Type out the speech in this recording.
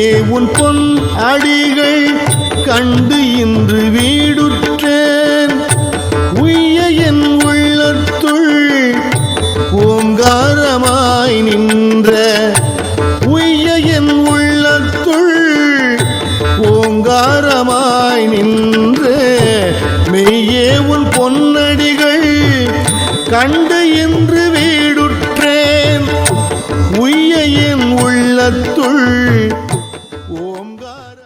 மெய்யே உன் பொன் அடிகள் கண்டு இன்று வீடுற்றேன். உய்ய என் உள்ளத்துள் ஓங்காரமாய் நின்ற. உய்ய என் உள்ளத்துள் ஓங்காரமாய் நின்ற. மெய்யே உன் பொன்னடிகள் கண்டு இன்று வீடுற்றேன். உய்ய என் உள்ளத்துள் ಬಂಗಾರ